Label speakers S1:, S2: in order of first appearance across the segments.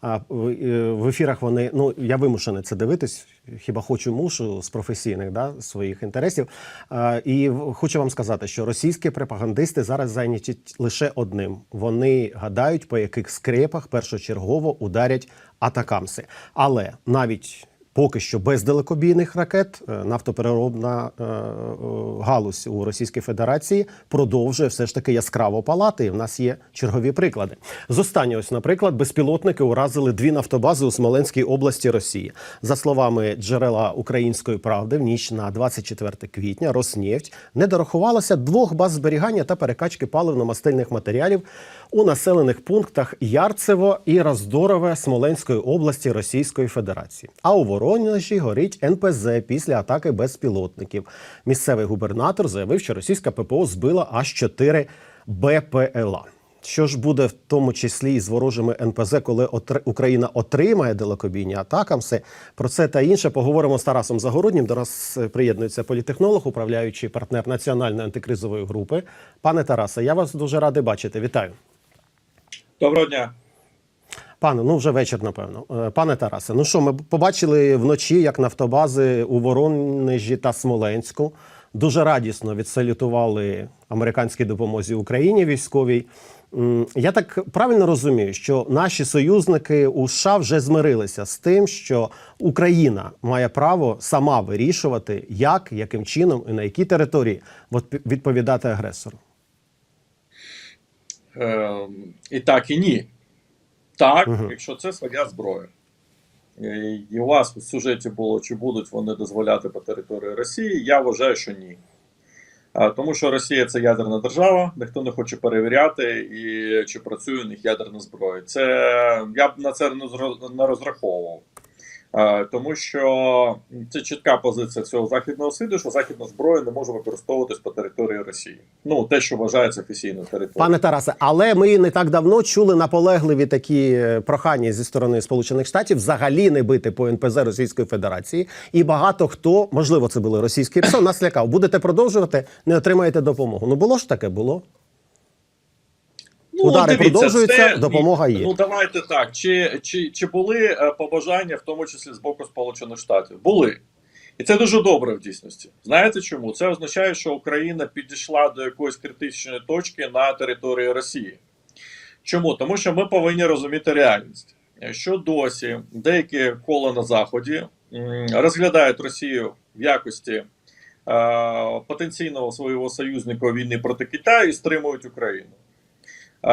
S1: А в, е, ефірах вони ну я вимушений це дивитись. Хіба хочу мушу з професійних да, своїх інтересів. І хочу вам сказати, що російські пропагандисти зараз зайняті лише одним: вони гадають, по яких скрепах першочергово ударять атакамси. Але навіть Поки що без далекобійних ракет е, нафтопереробна е, е, галузь у Російській Федерації продовжує все ж таки яскраво палати. І в нас є чергові приклади. З останнього, наприклад, безпілотники уразили дві нафтобази у Смоленській області Росії. За словами джерела української правди, в ніч на 24 квітня Роснефть не дорахувалася двох баз зберігання та перекачки паливно-мастильних матеріалів у населених пунктах Ярцево і Роздорове Смоленської області Російської Федерації. А у Воронежі горить НПЗ після атаки безпілотників. Місцевий губернатор заявив, що російська ППО збила аж 4 БПЛА. Що ж буде в тому числі і з ворожими НПЗ, коли Україна отримає далекобійні атакамси? Про це та інше поговоримо з Тарасом Загороднім. До нас е, приєднується політехнолог, управляючий партнер національної антикризової групи. Пане Тарасе, я вас дуже радий бачити. Вітаю.
S2: Доброго дня.
S1: Пане, ну вже вечір, напевно. Е, Пане Тарасе, ну що, ми побачили вночі, як нафтобази у Воронежі та Смоленську дуже радісно відсалютували американській допомозі Україні військовій. Я так правильно розумію, що наші союзники у США вже змирилися з тим, що Україна має право сама вирішувати, як, яким чином і на якій території відповідати агресору.
S2: Ем, і так, і ні. Так,
S1: угу.
S2: якщо це своя зброя. І у вас у сюжеті було, чи будуть вони дозволяти по території Росії, я вважаю, що ні. Тому що Росія це ядерна держава, ніхто не хоче перевіряти, і чи працює у них ядерна зброя. Це я б на це не розраховував. А, Тому що це чітка позиція цього західного світу, що західна зброя не може використовуватись по території Росії. Ну, те, що вважається офіційною територією.
S1: Пане Тарасе, але ми не так давно чули наполегливі такі е, прохання зі сторони Сполучених Штатів взагалі не бити по НПЗ Російської Федерації. І багато хто, можливо, це були російські нас лякав. Будете продовжувати, не отримаєте допомогу. Ну було ж таке, було. Удари продовжуються, допомога є.
S2: Ну давайте так. Чи, чи, чи були е, побажання, в тому числі з боку Сполучених Штатів? Були. І це дуже добре в дійсності. Знаєте чому? Це означає, що Україна підійшла до якоїсь критичної точки на території Росії. Чому? Тому що ми повинні розуміти реальність. Що досі деякі кола на Заході розглядають Росію в якості е, потенційного свого союзника війни проти Китаю і стримують Україну.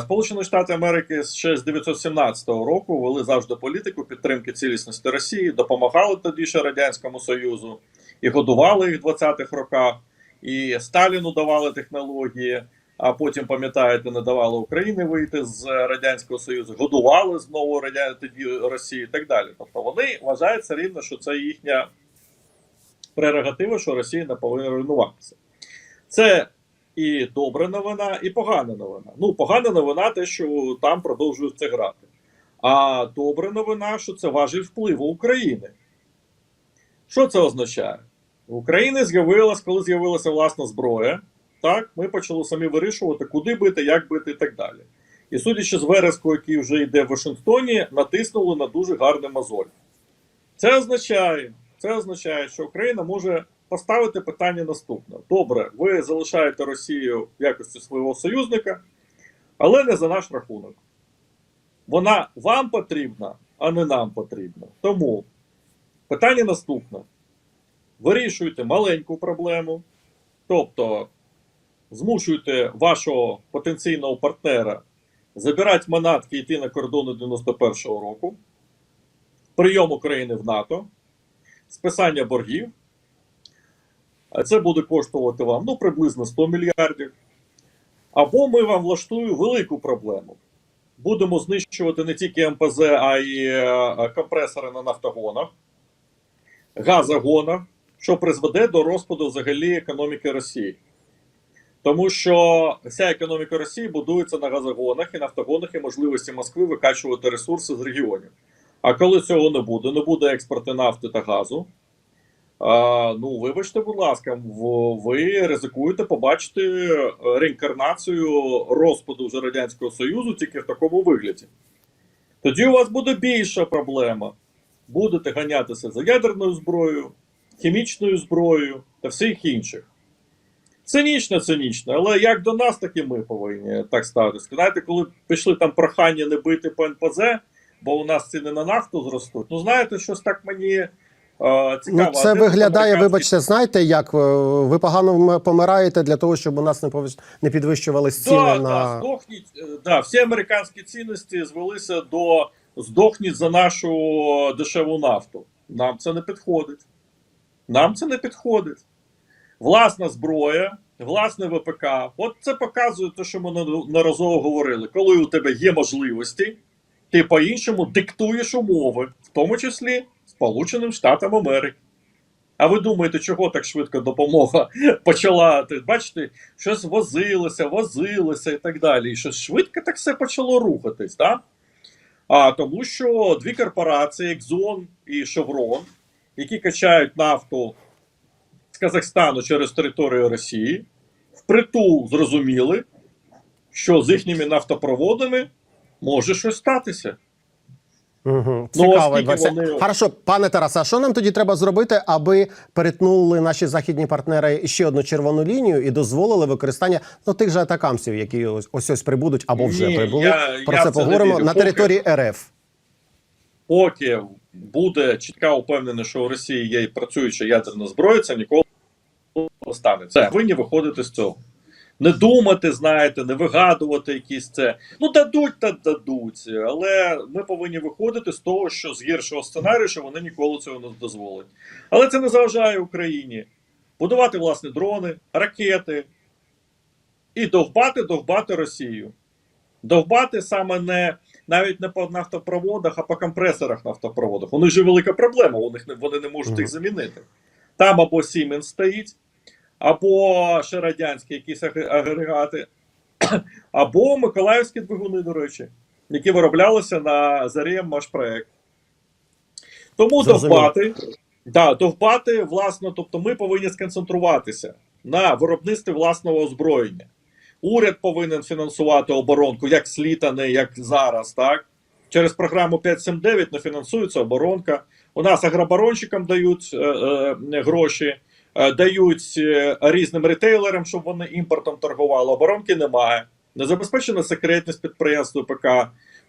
S2: Сполучені Штати Америки ще з 1917 року вели завжди політику підтримки цілісності Росії, допомагали тоді ще Радянському Союзу і годували їх в 20-х роках, і Сталіну давали технології. А потім, пам'ятаєте, не давали Україні вийти з Радянського Союзу, годували знову Радя... тоді Росію і так далі. Тобто вони вважають все рівно, що це їхня прерогатива, що Росія не повинна руйнуватися. Це і добра новина, і погана новина. Ну, погана новина, те, що там продовжують це грати. А добра новина, що це важить впливу України. Що це означає? В Україні з'явилась, коли з'явилася власна зброя, так, ми почали самі вирішувати, куди бити, як бити і так далі. І судячи з вереску, який вже йде в Вашингтоні, натиснули на дуже гарний мозоль. Це означає, це означає, що Україна може поставити питання наступне: добре, ви залишаєте Росію в якості свого союзника, але не за наш рахунок. Вона вам потрібна, а не нам потрібна. Тому питання наступне: вирішуйте маленьку проблему, тобто змушуйте вашого потенційного партнера забирати манатки і йти на кордони 91-го року, прийом України в НАТО, списання боргів. А це буде коштувати вам ну, приблизно 100 мільярдів. Або ми вам влаштуємо велику проблему. Будемо знищувати не тільки МПЗ, а й е, компресори на нафтогонах, газогонах, що призведе до розпаду взагалі економіки Росії. Тому що вся економіка Росії будується на газогонах і нафтогонах і можливості Москви викачувати ресурси з регіонів. А коли цього не буде, не буде експорту нафти та газу. Ну, вибачте, будь ласка, ви ризикуєте побачити е, реінкарнацію розпаду вже Радянського Союзу тільки в такому вигляді. тоді у вас буде більша проблема. Будете ганятися за ядерною зброєю, хімічною зброєю та всіх інших. Цинічно, цинічно, але як до нас, так і ми повинні так ставитися. Знаєте, коли пішли там прохання не бити по НПЗ, бо у нас ціни на нафту зростуть. Ну, знаєте, щось так мені цікаво.
S1: Ну, це виглядає,
S2: американські-
S1: вибачте, знаєте, як е, ви погано помираєте для того, щоб у нас не повищ- не підвищувались ціни
S2: Да,
S1: на
S2: да, здохніть, е, да, всі американські цінності звелися до здохніть за нашу дешеву нафту. Нам це не підходить. Нам це не підходить. Власна зброя, власне ВПК. От це показує те, що ми неодноразово говорили. Коли у тебе є можливості, ти по-іншому диктуєш умови, в тому числі Сполученим Штатам Америки. А ви думаєте, чого так швидко допомога почала? Бачите, щось возилося, возилося і так далі. І щось швидко так все почало рухатись, так? А тому що дві корпорації, Exxon і Chevron, які качають нафту з Казахстану через територію Росії, впритул зрозуміли, що з їхніми нафтопроводами може щось статися.
S1: Угу.
S2: Ну,
S1: Цікаво. Це-
S2: вони-
S1: Хорошо, пане Тарасе, а що нам тоді треба зробити, аби перетнули наші західні партнери ще одну червону лінію і дозволили використання ну, тих же атакамсів, які ось ось, ось прибудуть або вже
S2: Ні,
S1: прибули.
S2: я-
S1: Про
S2: я
S1: це поговоримо на
S2: Поки-
S1: території РФ.
S2: Поки буде чітка упевненість, що у Росії є і працююча ядерна зброя, це ніколи не станеться. Це повинні виходити з цього. Не думати, знаєте, не вигадувати якісь це. Ну, дадуть та дадуть. Але ми повинні виходити з того, що з гіршого сценарію, що вони ніколи цього не дозволять. Але це не заважає Україні будувати власні дрони, ракети і довбати, довбати Росію. Довбати саме не навіть не по нафтопроводах, а по компресорах нафтопроводах. У них же велика проблема, у них не, вони не можуть їх замінити. Там або Siemens стоїть, або ще радянські якісь аг- агрегати, або Миколаївські двигуни, до речі, які вироблялися на зарі Машпроект. Тому довбати, да, довбати, власно, тобто ми повинні сконцентруватися на виробництві власного озброєння. Уряд повинен фінансувати оборонку як слід, а не як зараз, так? Через програму 579 не фінансується оборонка. У нас агроборонщикам дають е, е, гроші, дають е, різним ретейлерам, щоб вони імпортом торгували. Оборонки немає. Не забезпечена секретність підприємств ПК.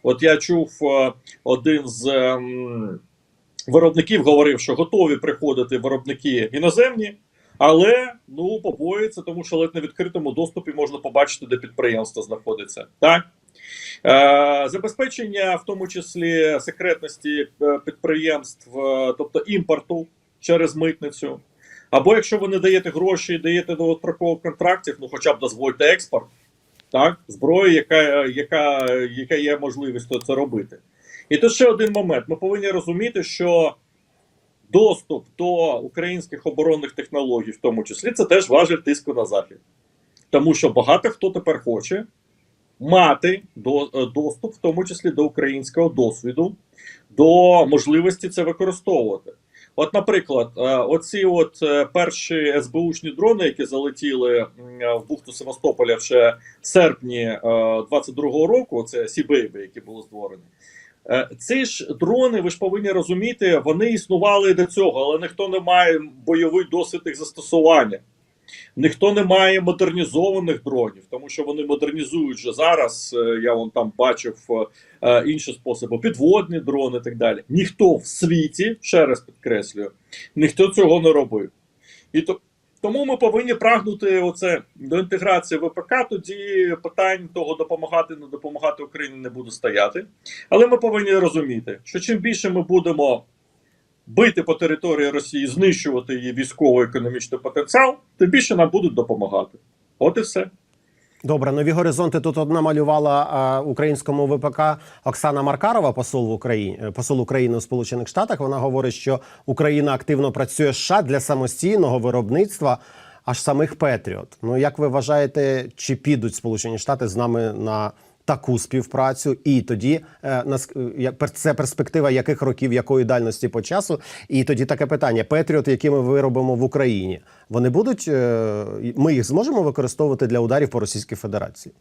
S2: От я чув е, один з ем, виробників говорив, що готові приходити виробники іноземні, але ну побоюються, тому що ледь на відкритому доступі можна побачити, де підприємство знаходиться. Так? Е, забезпечення, в тому числі секретності е, підприємств, е, тобто імпорту через митницю. Або якщо ви не даєте гроші і даєте довгострокових контрактів, ну хоча б дозвольте експорт, так, зброї, яка, яка, яка є можливістю це робити. І тут ще один момент: ми повинні розуміти, що доступ до українських оборонних технологій, в тому числі, це теж важель тиску на захід. Тому що багато хто тепер хоче мати до, е, доступ, в тому числі до українського досвіду, до можливості це використовувати. От, наприклад, е, оці от е, перші СБУшні дрони, які залетіли е, в бухту Севастополя ще в серпні е, 22-го року, це Сібейби, які були створені. Ці ж дрони, ви ж повинні розуміти, вони існували до цього, але ніхто не має бойовий досвід їх застосування. Ніхто не має модернізованих дронів, тому що вони модернізують вже зараз. е, Я вон там бачив е, е, інші способи, підводні дрони і так далі. Ніхто в світі, ще раз підкреслюю, ніхто цього не робив. І то, тому ми повинні прагнути оце до інтеграції ВПК. Тоді питань того допомагати, не допомагати Україні не буде стояти. Але ми повинні розуміти, що чим більше ми будемо бити по території Росії, знищувати її військово-економічний потенціал, тим більше нам будуть допомагати. От і все.
S1: Добре, нові горизонти тут одна малювала а, українському ВПК Оксана Маркарова, посол в Україні, е, посол України у Сполучених Штатах. Вона говорить, що Україна активно працює США для самостійного виробництва аж самих Петріот. Ну як ви вважаєте, чи підуть Сполучені Штати з нами на таку співпрацю? І тоді е, е, це перспектива яких років, якої дальності по часу? І тоді таке питання: Петріот, які ми виробимо в Україні, вони будуть е, ми їх зможемо використовувати для ударів по Російській Федерації?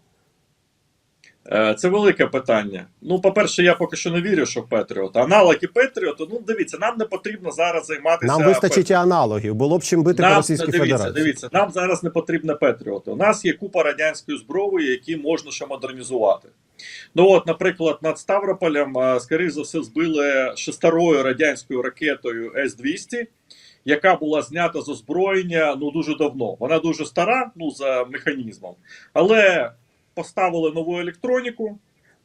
S2: Е, Це велике питання. Ну, по-перше, я поки що не вірю, що Петріот. Аналоги Петріоту, ну дивіться, нам не потрібно зараз займатися.
S1: Нам вистачить і аналогів. Було б чим бити по
S2: Нам,
S1: Російській
S2: дивіться,
S1: Федерації.
S2: дивіться, нам зараз не потрібне Петріоти. У нас є купа радянської зброї, які можна ще модернізувати. Ну от, наприклад, над Ставрополем, е, скоріш за все, збили ще радянською ракетою С-200, яка була знята з озброєння ну дуже давно. Вона дуже стара, ну за механізмом, але поставили нову електроніку.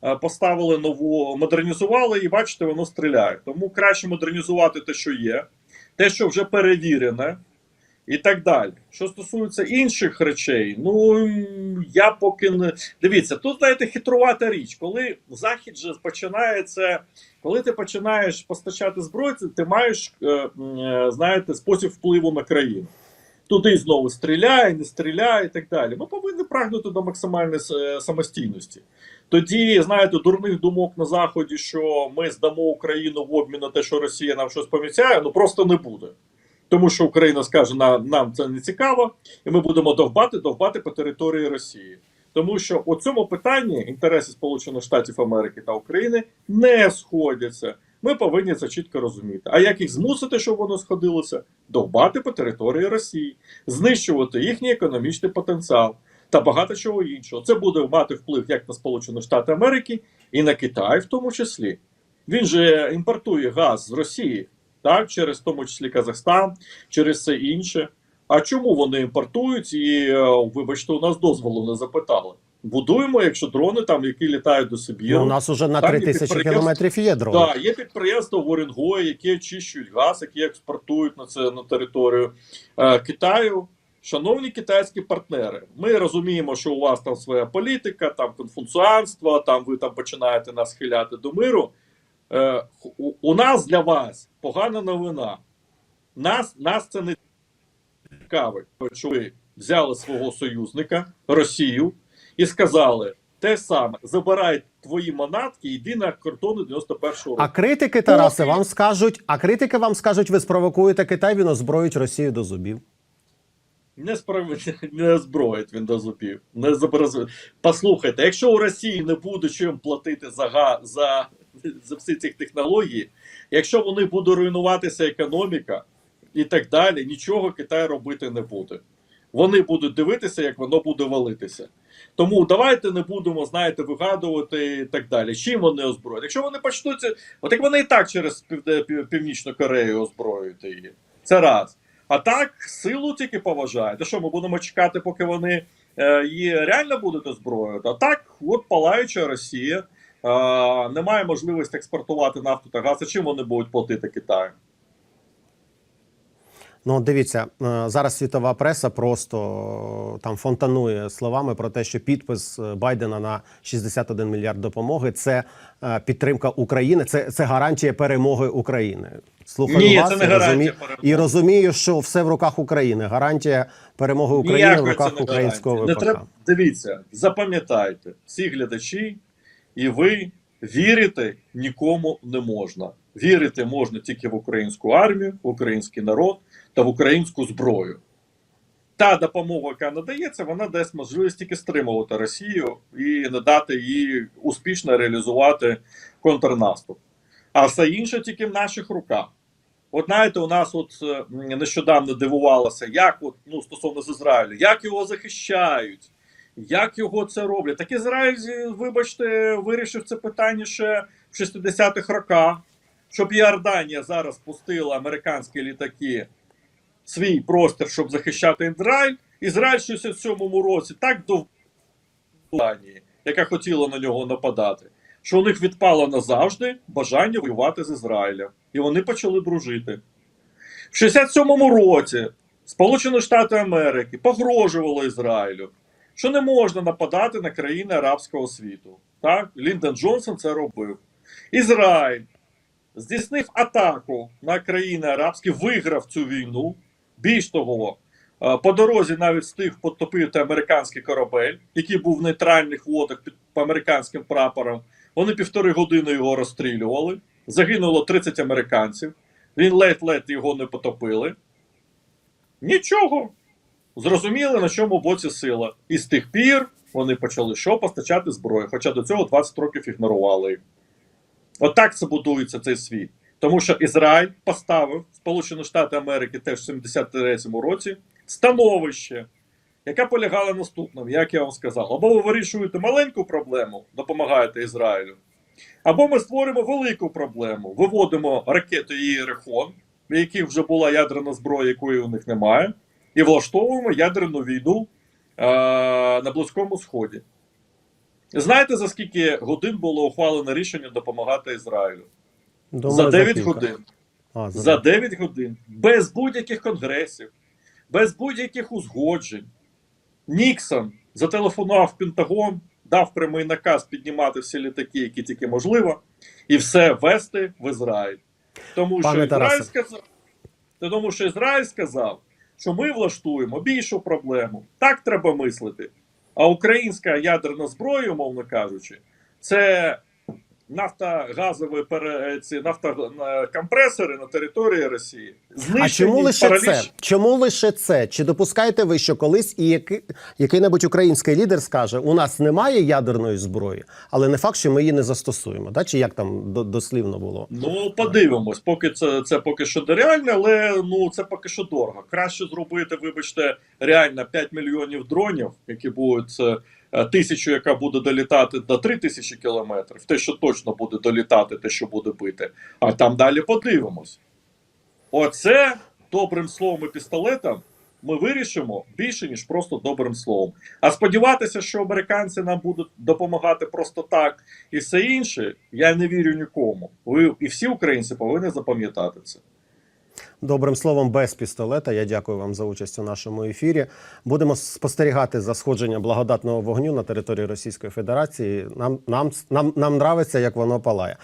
S2: е, Поставили нову, модернізували, і бачите, воно стріляє. Тому краще модернізувати те, що є, те, що вже перевірене, і так далі. Що стосується інших речей, ну я поки не дивіться, тут знаєте хитрувата річ, коли захід же починається, коли ти починаєш постачати зброю, ти- маєш е, е, знаєте, спосіб впливу на країну. Туди знову стріляє, не стріляє і так далі. Ми повинні прагнути до максимальної е, самостійності. Тоді, знаєте, дурних думок на заході, що ми здамо Україну в обмін на те, що Росія нам щось поміцяє, ну просто не буде. Тому що Україна скаже, нам, нам це не цікаво, і ми будемо довбати, довбати по території Росії. Тому що у цьому питанні інтереси Сполучених Штатів Америки та України не сходяться. Ми повинні це чітко розуміти. А як їх змусити, щоб воно сходилося? Довбати по території Росії, знищувати їхній економічний потенціал та багато чого іншого. Це буде мати вплив як на Сполучені Штати Америки і на Китай, в тому числі. Він же імпортує газ з Росії, так, через в тому числі Казахстан, через все інше. А чому вони імпортують? І, е, вибачте, у нас дозволу не запитали. Будуємо, якщо дрони там, які літають до Сибіру.
S1: Ну, у нас уже на
S2: Там
S1: 3 тисячі кілометрів є дрони.
S2: Так, є підприємства в Орінгої, які очищують газ, які експортують на це на територію е, Китаю. Шановні китайські партнери, ми розуміємо, що у вас там своя політика, там конфуціанство, там ви там починаєте нас хиляти до миру. Е, у, у нас для вас погана новина. Нас, нас це не цікавить, що ви взяли свого союзника Росію і сказали те саме: забирай твої манатки, йди на кордони 91-го року.
S1: А критики Тараси вам скажуть, а критики вам скажуть, ви спровокуєте Китай, він озброїть Росію до зубів.
S2: Не справ... не зброїть він до зубів. Не заброз... Послухайте, якщо у Росії не буде чим платити за, га... за... за всі ці технології, якщо вони буде руйнуватися економіка і так далі, нічого Китай робити не буде. Вони будуть дивитися, як воно буде валитися. Тому давайте не будемо, знаєте, вигадувати і так далі. Чим вони озброють? Якщо вони почнуть, це- от як вони і так через Пів- Північну Корею озброюють її. Це раз. А так, силу тільки поважають. А що, ми будемо чекати, поки вони е, її реально будуть озброювати? А так, от палаюча Росія, немає можливості експортувати нафту та газ. А чим вони будуть платити Китаю?
S1: Ну, дивіться, е, зараз світова преса просто е, там фонтанує словами про те, що підпис е, Байдена на 61 мільярд допомоги це підтримка України, це, це гарантія перемоги України. Слухаю
S2: Ні,
S1: вас
S2: це не
S1: і розумію, і розумію, що все в руках України. Гарантія перемоги України в руках
S2: не
S1: українського. ВПК.
S2: Не треба дивіться, запам'ятайте, всі глядачі, і ви вірити нікому не можна. Вірити можна тільки в українську армію, в український народ та в українську зброю. Та допомога, яка надається, вона дасть можливість тільки стримувати Росію і не дати їй успішно реалізувати контрнаступ. А все інше тільки в наших руках. От знаєте, у нас от е, нещодавно дивувалося, як от, ну, стосовно з Ізраїлю, як його захищають, як його це роблять. Так Ізраїль, вибачте, вирішив це питання ще в 60-х роках, щоб Іорданія зараз пустила американські літаки свій простір, щоб захищати Ізраїль. Ізраїль в 67-му році так до Данії, яка хотіла на нього нападати, що у них відпало назавжди бажання воювати з Ізраїлем. І вони почали дружити. В 67-му році Сполучені Штати Америки погрожували Ізраїлю, що не можна нападати на країни арабського світу. Так? Ліндон Джонсон це робив. Ізраїль здійснив атаку на країни арабські, виграв цю війну. Більш того, е, по дорозі навіть встиг потопити американський корабель, який був в нейтральних водах під американським прапором. Вони півтори години його розстрілювали. Загинуло 30 американців. Він ледь-ледь його не потопили. Нічого. Зрозуміли, на чому боці сила. І з тих пір
S3: вони почали що постачати зброю, хоча до цього 20 років ігнорували. Отак це будується цей світ. Тому що Ізраїль поставив Сполучені Штати Америки теж в 73-му році становище, яке полягало наступному, як я вам сказав, або ви вирішуєте маленьку проблему, допомагаєте Ізраїлю, або ми створимо велику проблему, виводимо ракети Єрехон, в яких вже була ядерна зброя, якої у них немає, і влаштовуємо ядерну війну е- на Близькому Сході. Знаєте, за скільки годин було ухвалено рішення допомагати Ізраїлю?
S1: Думаю,
S3: за 9
S1: кілька.
S3: годин.
S1: А, за,
S3: За 9 годин. Без будь-яких конгресів, без будь-яких узгоджень. Ніксон зателефонував в Пентагон, дав прямий наказ піднімати всі літаки, які тільки можливо, і все вести в Ізраїль. Тому що
S1: Пане
S3: Ізраїль
S1: Тарасе.
S3: сказав, тому що Ізраїль сказав, що ми влаштуємо більшу проблему. Так треба мислити. А українська ядерна зброя, умовно кажучи, це нафтогазові пере, ці нафтокомпресори на території Росії.
S1: А чому лише
S3: параліч-
S1: це? Чому лише це? Чи допускаєте ви, що колись і який, який-небудь український лідер скаже: у нас немає ядерної зброї, але не факт, що ми її не застосуємо? Да? Чи як там до- дослівно було?
S3: Ну, подивимось, поки це, це поки що нереально, але ну це поки що дорого. Краще зробити, вибачте, реально 5 мільйонів дронів, які будуть е, е, тисячу, яка буде долітати до 3 тисячі кілометрів. Те, що точно буде долітати, те, що буде бити. А там далі подивимось. Оце добрим словом і пістолетом ми вирішимо більше, ніж просто добрим словом. А сподіватися, що американці нам будуть допомагати просто так і все інше, я не вірю нікому. Ви і всі українці повинні запам'ятати це.
S1: Добрим словом, без пістолета. Я дякую вам за участь у нашому ефірі. Будемо спостерігати за сходженням благодатного вогню на території Російської Федерації. Нам нам нам нам нравиться, як воно палає.